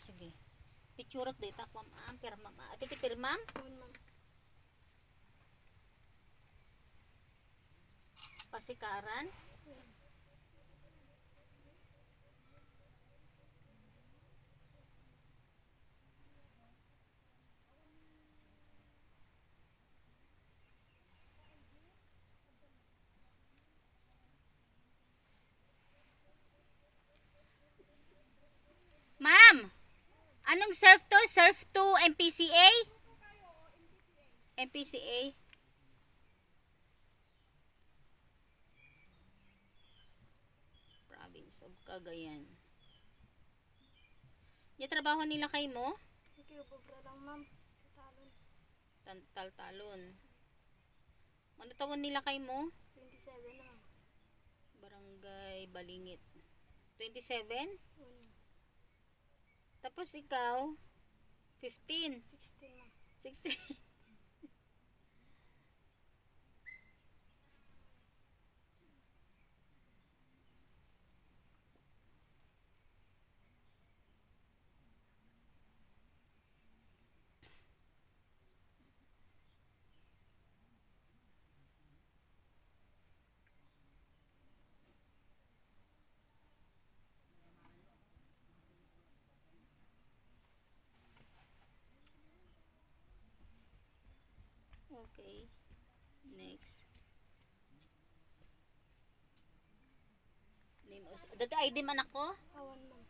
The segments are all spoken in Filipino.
sige. Picture data ko ma'am, pirma ma'am. Ati ti? Yun, ma'am. Pasikaran? Ma'am, anong surf to? Surf to MPCA? MPCA? Province of Cagayan. Yung trabaho nila kay mo? Bubra lang, ma'am. Talon. Tantal-talon. Ano tawon nila kay mo? 27 na. Barangay Balingit. 27? Yun, Tapos ikaw? 15? 16, ma'am. 16? Okay. Next. Name us. Dati ID man ako? Awan, ma'am.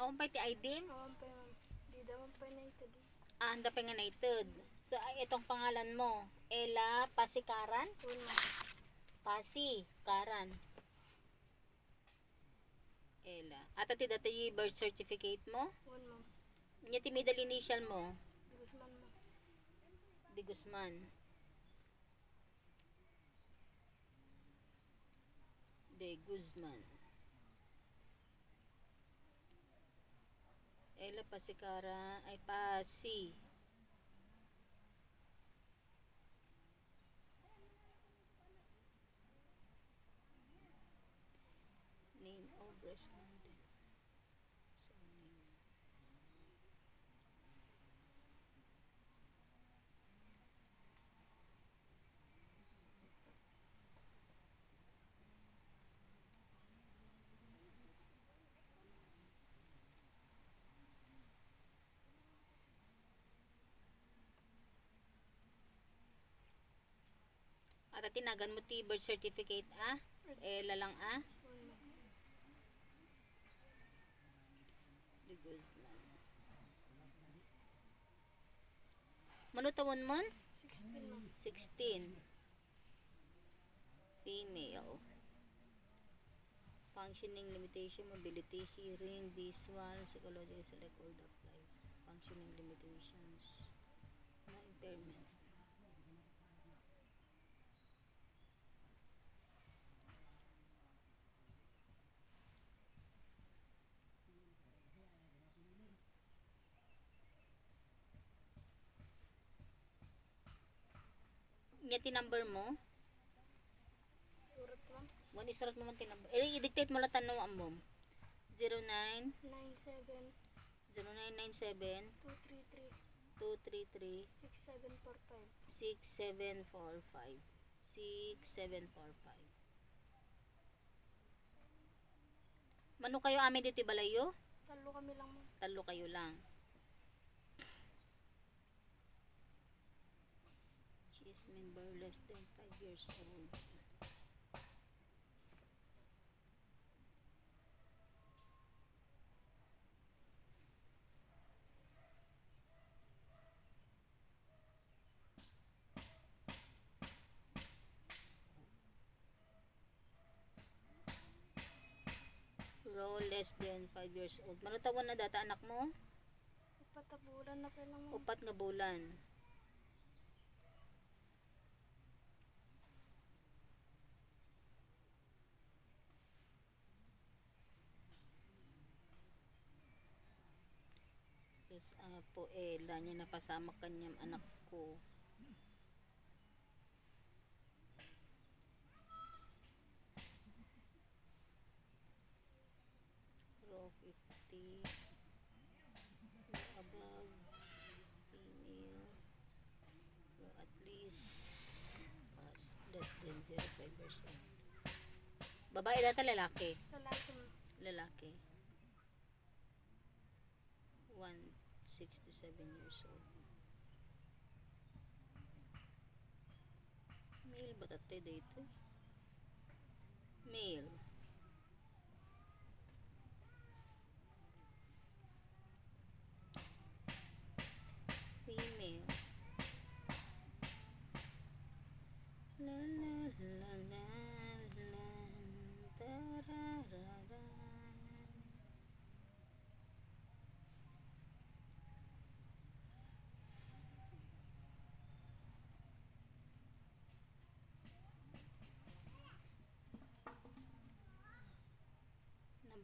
Ako pa ti ID? Awan pa, ma'am. Di daw pa na ito di. Ah, anda pa nga naitid. So, ay, itong pangalan mo. Ella Pasikaran? Yun, ma'am. Pasi. Karan. Ella. At ati dati yung birth certificate mo? Yun, ma'am. Nya ti middle initial mo? Guzman, ma'am. De Guzman. De Guzman. Ella Pasikara ay Pasi. Name of respondent. At tinagan mo ti birth certificate ah? Ella lang ah? Ma'am. De Guzman. Manutawon mon? 16, ma'am. 16. Female. Functioning limitation, mobility, hearing, visual, psychological, select all the applies. Functioning limitations. Na impairment. Nga number mo? Surat, ma'am. Wala isurat mo man tinumber. Eh, i-dictate mo lang tanong mo. 09 97 0997 233 233 6745. 6745 6745 Mano kayo amin dito balayo? Talo kami lang. Talo kayo lang. She is member less than 5 years old. Row less than 5 years old. Manutawan na data anak mo? Ipatabulan na pa lang, ma'am. Upat nga bulan. Diyos uh, po eh, Ella niya napasama kanyang anak ko. Row 50 above female at least mas less than 0.5% babae data lalaki? Lalaki. Lalaki. One 167 years old. Male ba tatay dito? Male.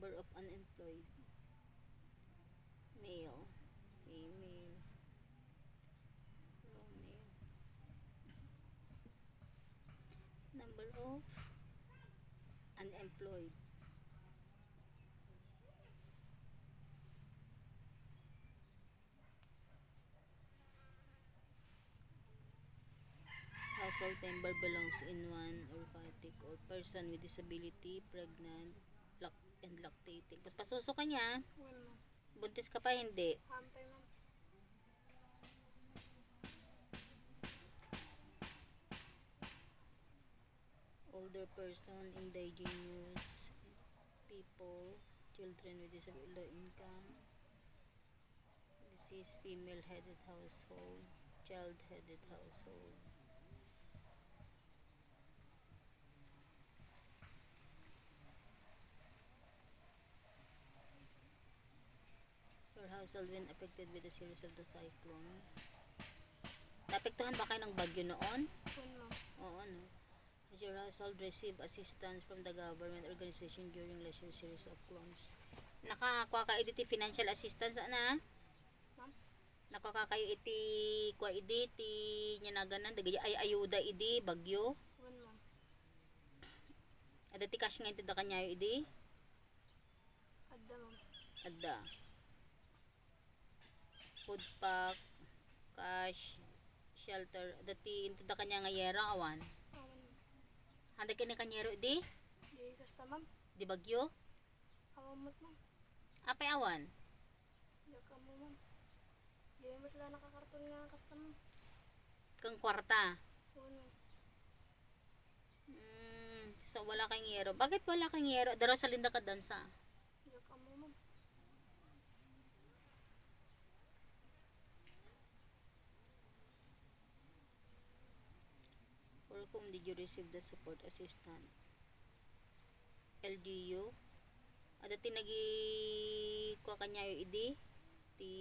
Number of unemployed. Male. Female. Female. Number of unemployed. Household member belongs in one or party or person with disability, pregnant, lac- and lactating. Pas pasuso ka niya. Ma'am. Buntis ka pa hindi. Older person, indigenous people, children with disability low income, deceased female headed household, child headed household. Your household when affected with a series of the cyclone. Naapektuhan ba kayo ng bagyo noon? Oo, ano. Has your household received assistance from the government organization during last year's series of clones? Nakakuha ka iti financial assistance ana? Ma'am. Nakakuha kayo iti kuha iti ti nya na ganan dagay ay ayuda idi bagyo. One ma'am. Ada ti cash nga iti da kanyayo idi Adda ma'am. adda. Food pack, cash, shelter, ada ti iti da kanya nga yera awan. Ma'am. Handa kini kanyero idi Di kasta ma'am. di bagyo. Awamot ma'am. Apay awan. Di ka mo ma'am. Di mo sila nakakarton nga kasta ma'am. Kang kwarta. Ma'am. Mm, so wala kang yero. Bakit wala kang yero? Daro sa linda ka dansa. Di ka mo ma'am. Whom did you receive the support assistant? LGU? Ada ti nagi kuha kanya yung idi? Ti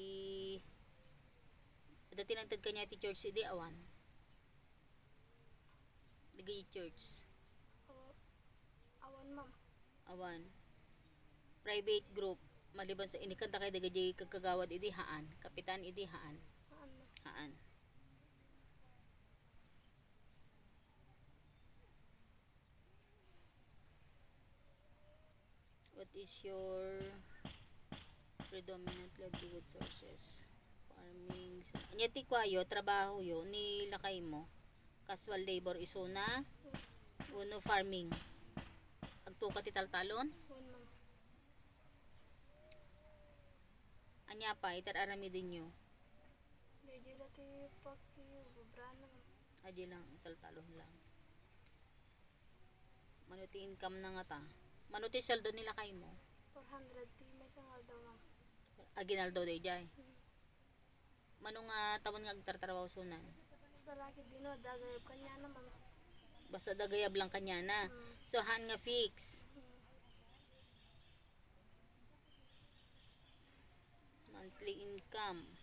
Ada ti nagtad kanya ti church idi awan. Digi church. Awa, awan ma'am. Awan. Private group. Maliban sa inikanta kay dagi kagkagawad idi haan. Kapitan idi haan. Haan. Haan. What is your predominant livelihood sources? Farming. Anya ti kwayo, trabaho yo, ni lakay mo. Casual labor isuna. Uno farming. Agtuka ti taltalon. One ma'am. Anya pa, itar arami din nyo. Di lati paki bubrana ma'am. Adi lang, taltalon lang. Manuti income na nga ta. Manuti sweldo nila kay mo. 400 ti may sangal daw ma'am. Aginaldo day jay. Mano nga tawon nga agtartrabaho sunan. Basta laki dino, dagayab kanya na ma'am. Basta dagayab lang kanya na. Hmm. So han nga fix. Hmm. Monthly income.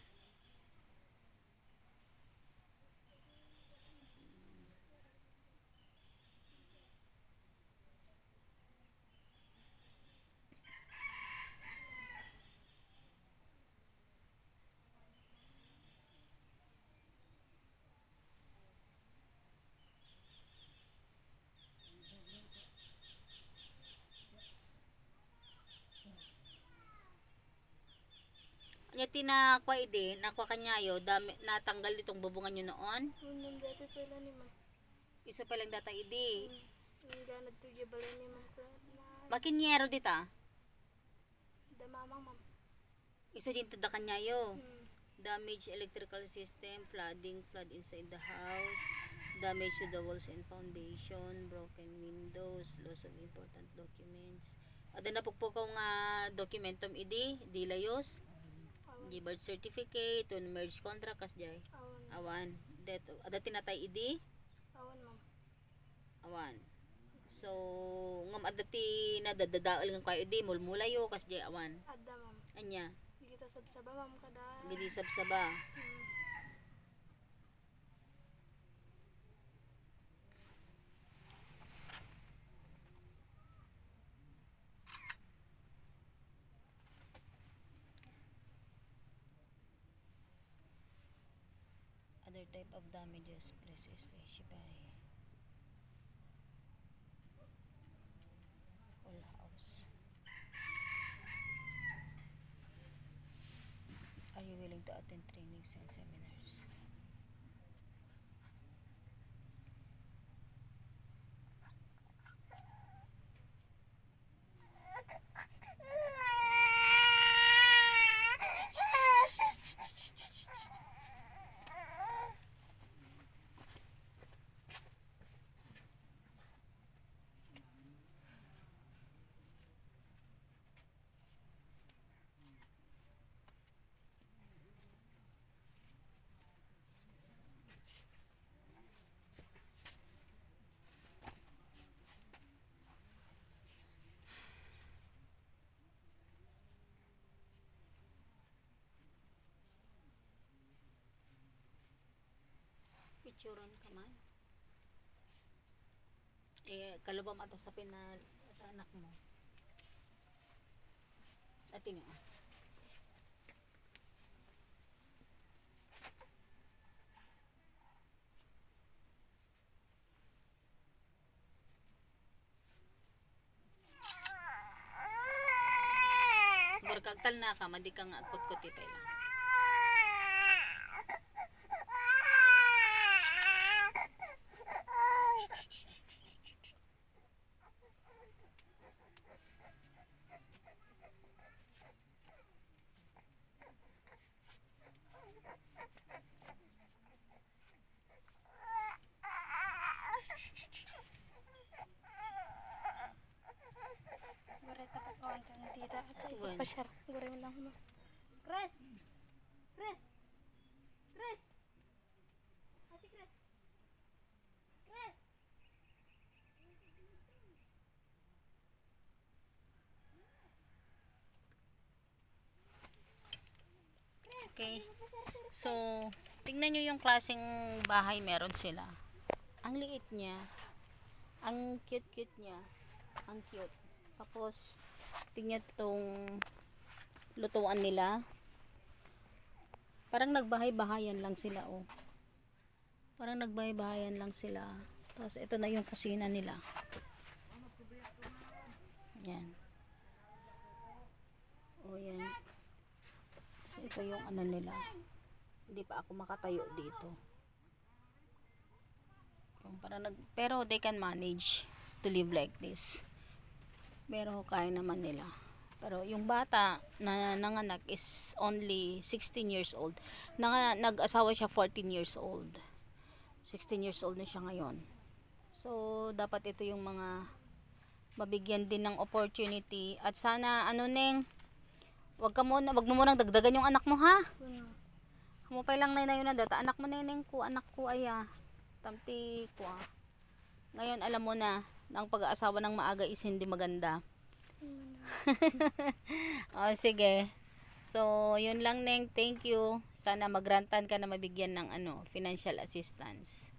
Anya tinakwa ide, nakwa kanyayo, dami, natanggal itong bubungan nyo noon. Ma'am, dati pala ni ma'am. Isa pa lang data ID. Hindi na tuyo balay ni na Makinyero dita. damamang ma'am. Isa din tada kanyayo. Hmm. Damage electrical system, flooding, flood inside the house, damage to the walls and foundation, broken windows, loss of important documents. Ada na pugpukaw nga dokumentum idi, di layos. Di birth certificate, to merge contract kas jay. Awan. Awan. Det ada tinatay idi, Awan ma'am. awan. So, ngam ada ti nadadadaal nga kayo idi, mulmulayo kas jay awan. Adda ma'am. Anya, kita sabsaba ma'am kada. gidi sabsaba. Hmm. Type of damages please specify full house. Are you willing to attend trainings and seminars picturean ka man eh kalubam ata sa pinal at anak mo at yun. Barkagtal na ka, madi ka nga akot-kuti pa lang. Ipasyar. Guray mo lang ma'am. Chris! Chris! Chris! Kasi Chris! Chris! Okay. So, tingnan nyo yung klaseng bahay meron sila. Ang liit niya. Ang cute-cute niya. Ang cute. Tapos, tingnan tong lutuan nila. Parang nagbahay-bahayan lang sila, oh. Parang nagbahay-bahayan lang sila. Tapos, ito na yung kusina nila. Yan. Oh, yan. Tapos, ito yung ano nila. Hindi pa ako makatayo dito. Yung parang nag, pero they can manage to live like this. Pero kaya naman nila. Pero yung bata na nanganak is only 16 years old. Nanga, nag-asawa siya 14 years old. 16 years old na siya ngayon. So, dapat ito yung mga mabigyan din ng opportunity. At sana, ano neng, wag ka muna, wag mo munang dagdagan yung anak mo ha. Kuno. Humupay lang na yun na data. Anak mo neneng ko, anak ko aya. Tamti ko ah. Ngayon alam mo na, na ang pag-aasawa ng maaga is hindi maganda. oh, sige. So, yun lang neng. Thank you. Sana magrantan ka na mabigyan ng ano, financial assistance.